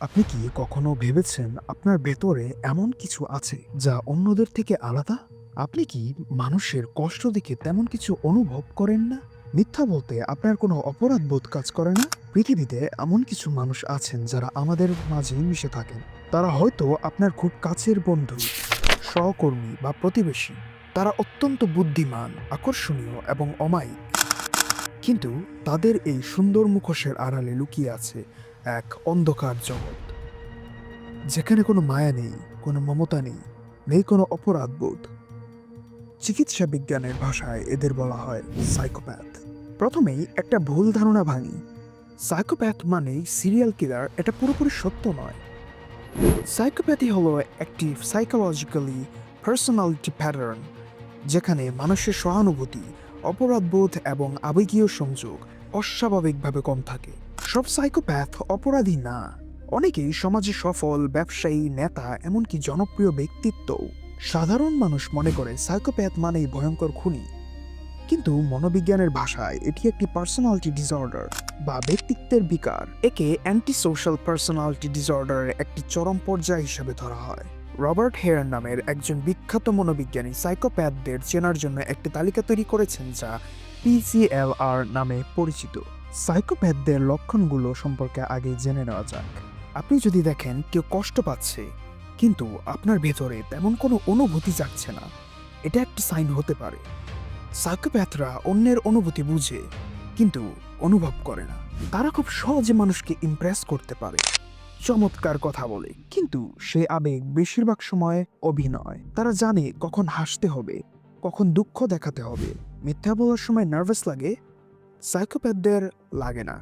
আপনি কি কখনো ভেবেছেন আপনার ভেতরে এমন কিছু আছে যা অন্যদের থেকে আলাদা? আপনি কি মানুষের কষ্ট দেখে তেমন কিছু অনুভব করেন না? মিথ্যা বলতে আপনার কোনো অপরাধ বোধ কাজ করে না? পৃথিবীতে এমন কিছু মানুষ আছেন যারা আমাদের মাঝে মিশে থাকেন। তারা হয়তো আপনার খুব কাছের বন্ধু, সহকর্মী বা প্রতিবেশী। তারা অত্যন্ত বুদ্ধিমান, আকর্ষণীয় এবং অমায়িক। কিন্তু তাদের এই সুন্দর মুখোশের আড়ালে লুকিয়ে আছে এক অন্ধকার জগৎ। যেখানে কোনো মায়া নেই, কোনো মমতা নেই নেই কোনো অপরাধ বোধ। চিকিৎসা বিজ্ঞানের ভাষায় এদের বলা হয় সাইকোপ্যাথ প্রথমেই একটা ভুল ধারণা ভাঙি। সাইকোপ্যাথ মানেই সিরিয়াল কিলার এটা পুরোপুরি সত্য নয়। সাইকোপ্যাথি হলো একটি সাইকোলজিক্যালি পার্সোনালিটি প্যাটার্ন যেখানে মানুষের সহানুভূতি, অপরাধবোধ এবং আবেগীয় সংযোগ অস্বাভাবিকভাবে কম থাকে। সব সাইকোপ্যাথ অপরাধী না। অনেকেই সমাজে সফল, ব্যবসায়ী, নেতা, এমনকি জনপ্রিয় ব্যক্তিত্ব। সাধারণ মানুষ মনে করে সাইকোপ্যাথ মানেই ভয়ঙ্কর খুনি। কিন্তু মনোবিজ্ঞানের ভাষায় এটি একটি পার্সোনালিটি ডিসঅর্ডার বা ব্যক্তিত্বের বিকার। একে অ্যান্টি সোশ্যাল পার্সোনালিটি ডিসঅর্ডারের একটি চরম পর্যায় হিসেবে ধরা হয়। রবার্ট হেয়ার নামের একজন বিখ্যাত মনোবিজ্ঞানী সাইকোপ্যাথদের চেনার জন্য একটি তালিকা তৈরি করেছেন যা পিসিএলআর নামে পরিচিত। সাইকোপ্যাথদের লক্ষণগুলো সম্পর্কে আগে জেনে নেওয়া যাক। আপনি যদি দেখেন কেউ কষ্ট পাচ্ছে, কিন্তু আপনার ভেতরে তেমন কোনো অনুভূতি জাগছে না, এটা একটা সাইন হতে পারে। সাইকোপ্যাথরা অন্যের অনুভূতি বুঝে, কিন্তু অনুভব করে না। তারা খুব সহজে মানুষকে ইমপ্রেস করতে পারে। চমৎকার কথা বলে, কিন্তু সে আবেগ বেশিরভাগ সময় অভিনয়। তারা জানে কখন হাসতে হবে, কখন দুঃখ দেখাতে হবে। মিথ্যা বলার সময় নার্ভাস লাগে সাইকোপ্যাথদের লাগে না।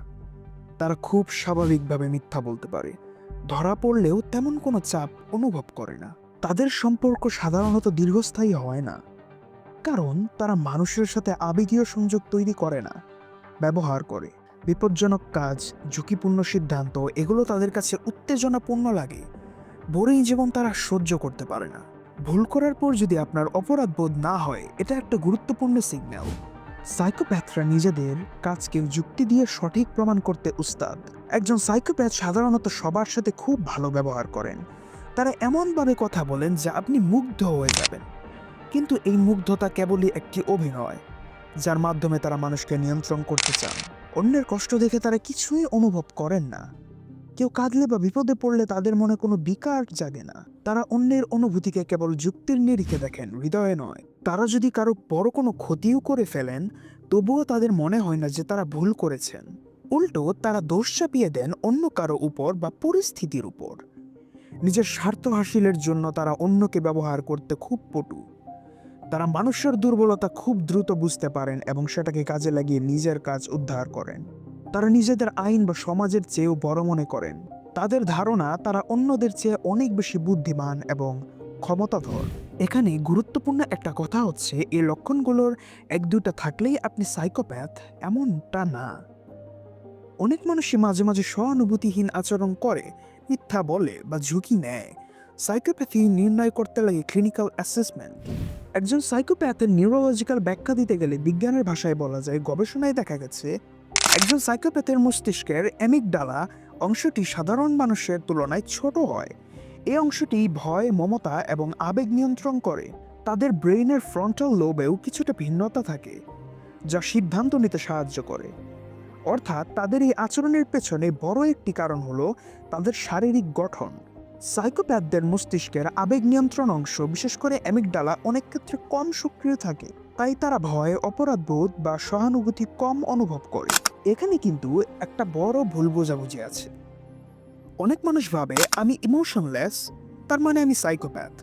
তারা খুব স্বাভাবিকভাবে মিথ্যা বলতে পারে। ধরা পড়লেও তেমন কোনো চাপ অনুভব করে না। তাদের সম্পর্ক সাধারণত দীর্ঘস্থায়ী হয় না। কারণ তারা মানুষের সাথে আবেগীয় সংযোগ তৈরি করে না, ব্যবহার করে। বিপজ্জনক কাজ, ঝুঁকিপূর্ণ সিদ্ধান্ত, এগুলো তাদের কাছে উত্তেজনাপূর্ণ লাগে। বোরিং জীবন তারা সহ্য করতে পারে না। ভুল করার পর যদি আপনার অপরাধ বোধ না হয়, এটা একটা গুরুত্বপূর্ণ সিগন্যাল সাইকোপ্যাথরা নিজেদের কাজকে যুক্তি দিয়ে সঠিক প্রমাণ করতে উস্তাদ। একজন সাইকোপ্যাথ সাধারণত সবার সাথে খুব ভালো ব্যবহার করেন। তারা এমনভাবে কথা বলেন যা আপনি মুগ্ধ হয়ে যাবেন। কিন্তু এই মুগ্ধতা কেবলই একটি অভিনয়, যার মাধ্যমে তারা মানুষকে নিয়ন্ত্রণ করতে চান। অন্যের কষ্ট দেখে তারা কিছুই অনুভব করেন না। কেউ কাঁদলে বা বিপদে পড়লে তাদের মনে কোনো বিকার জাগে না। তারা অন্যের অনুভূতিকে কেবল যুক্তির নিরিখে দেখেন, হৃদয়ে নয়। তারা যদি কারও বড় কোনো ক্ষতিও করে ফেলেন, তবুও তাদের মনে হয় না যে তারা ভুল করেছেন। উল্টো, তারা দোষ চাপিয়ে দেন অন্য কারও উপর বা পরিস্থিতির উপর। নিজের স্বার্থ হাসিলের জন্য তারা অন্যকে ব্যবহার করতে খুব পটু। তারা মানুষের দুর্বলতা খুব দ্রুত বুঝতে পারেন এবং সেটাকে কাজে লাগিয়ে নিজের কাজ উদ্ধার করেন। তারা নিজেদের আইন বা সমাজের চেয়েও বড় মনে করেন। তাদের ধারণা, তারা অন্যদের চেয়ে অনেক বেশি বুদ্ধিমান এবং ক্ষমতাধর। এখানে গুরুত্বপূর্ণ একটা কথা হচ্ছে, এই লক্ষণগুলোর এক দুটা থাকলেই আপনি সাইকোপ্যাথ, এমনটা না। অনেক মানুষই মাঝে মাঝে সহানুভূতিহীন আচরণ করে, মিথ্যা বলে বা ঝুঁকি নেয়। সাইকোপ্যাথি নির্ণয় করতে লাগে ক্লিনিক্যাল অ্যাসেসমেন্ট একজন সাইকোপ্যাথের নিউরোলজিক্যাল ব্যাখ্যা দিতে গেলে বিজ্ঞানের ভাষায় বলা যায়, গবেষণায় দেখা গেছে একজন সাইকোপ্যাথের মস্তিষ্কের অ্যামিকডালা অংশটি সাধারণ মানুষের তুলনায় ছোট হয়। এই অংশটি ভয়, মমতা এবং আবেগ নিয়ন্ত্রণ করে। তাদের ব্রেইনের ফ্রন্টাল লোবেও কিছুটা ভিন্নতা থাকে, যা সিদ্ধান্ত নিতে সাহায্য করে। অর্থাৎ তাদের এই আচরণের পেছনে বড় একটি কারণ হলো তাদের শারীরিক গঠন। সাইকোপ্যাথদের মস্তিষ্কের আবেগ নিয়ন্ত্রণ অংশ, বিশেষ করে অ্যামিকডালা অনেক ক্ষেত্রে কম সক্রিয় থাকে। তাই তারা ভয় অপরাধবোধ বা সহানুভূতি কম অনুভব করে। এখানে কিন্তু একটা বড় ভুল বোঝাবুঝি আছে। অনেক মানুষ ভাবে আমি ইমোশনলেস তার মানে আমি সাইকোপ্যাথ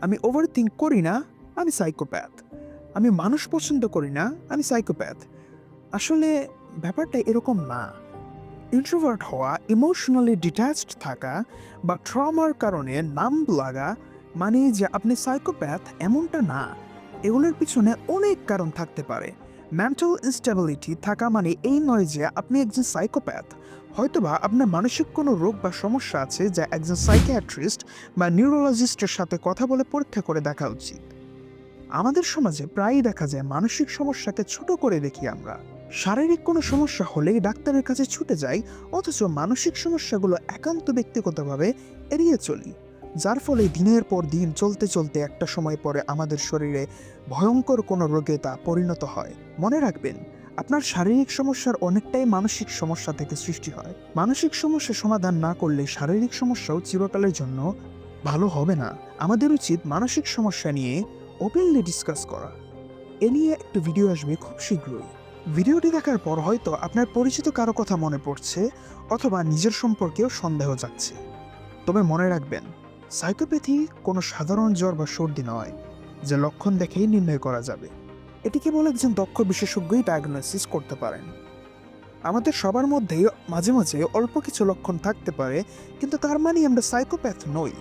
আমি ওভার থিঙ্ক করি না, আমি সাইকোপ্যাথ আমি মানুষ পছন্দ করি না, আমি সাইকোপ্যাথ আসলে ব্যাপারটা এরকম না। ইন্ট্রোভার্ট হওয়া ইমোশনালি ডিট্যাচড থাকা বা ট্রমার কারণে নাম লাগা মানে যে আপনি সাইকোপ্যাথ এমনটা না। এগুলোর পিছনে অনেক কারণ থাকতে পারে। মেন্টাল ইনস্টেবিলিটি থাকা মানে এই নয় যে আপনি একজন সাইকোপ্যাথ হয়তোবা আপনার মানসিক কোনো রোগ বা সমস্যা আছে যা একজন সাইকিয়াট্রিস্ট বা নিউরোলজিস্টের সাথে কথা বলে পরীক্ষা করে দেখা উচিত। আমাদের সমাজে প্রায়ই দেখা যায় মানসিক সমস্যাকে ছোট করে দেখি আমরা। শারীরিক কোনো সমস্যা হলেই ডাক্তারের কাছে ছুটে যাই, অথচ মানসিক সমস্যাগুলো একান্ত ব্যক্তিগতভাবে এড়িয়ে চলি। যার ফলে দিনের পর দিন চলতে চলতে একটা সময় পরে আমাদের শরীরে ভয়ঙ্কর কোনো রোগে তা পরিণত হয়। মনে রাখবেন, আপনার শারীরিক সমস্যার অনেকটাই মানসিক সমস্যা থেকে সৃষ্টি হয়। মানসিক সমস্যা সমাধান না করলে শারীরিক সমস্যাও চিরকালের জন্য ভালো হবে না। আমাদের উচিত মানসিক সমস্যা নিয়ে ওপেনলি ডিসকাস করা। এ নিয়ে একটা ভিডিও আসবে খুব শীঘ্রই। ভিডিওটি দেখার পর হয়তো আপনার পরিচিত কারও কথা মনে পড়ছে অথবা নিজের সম্পর্কেও সন্দেহ যাচ্ছে। তবে মনে রাখবেন সাইকোপ্যাথি কোনো সাধারণ জ্বর বা সর্দি নয়, যে লক্ষণ দেখেই নির্ণয় করা যাবে। এটি কেবল একজন দক্ষ বিশেষজ্ঞই ডায়াগনোসিস করতে পারেন। আমাদের সবার মধ্যেই মাঝে মাঝে অল্প কিছু লক্ষণ থাকতে পারে, কিন্তু তার মানে আমরা সাইকোপ্যাথ নই।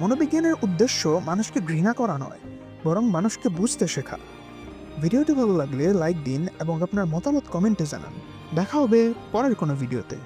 মনোবিজ্ঞানের উদ্দেশ্য মানুষকে ঘৃণা করা নয়, বরং মানুষকে বুঝতে শেখা। ভিডিওটি ভালো লাগলে লাইক দিন এবং আপনার মতামত কমেন্টে জানান। দেখা হবে পরের কোনো ভিডিওতে।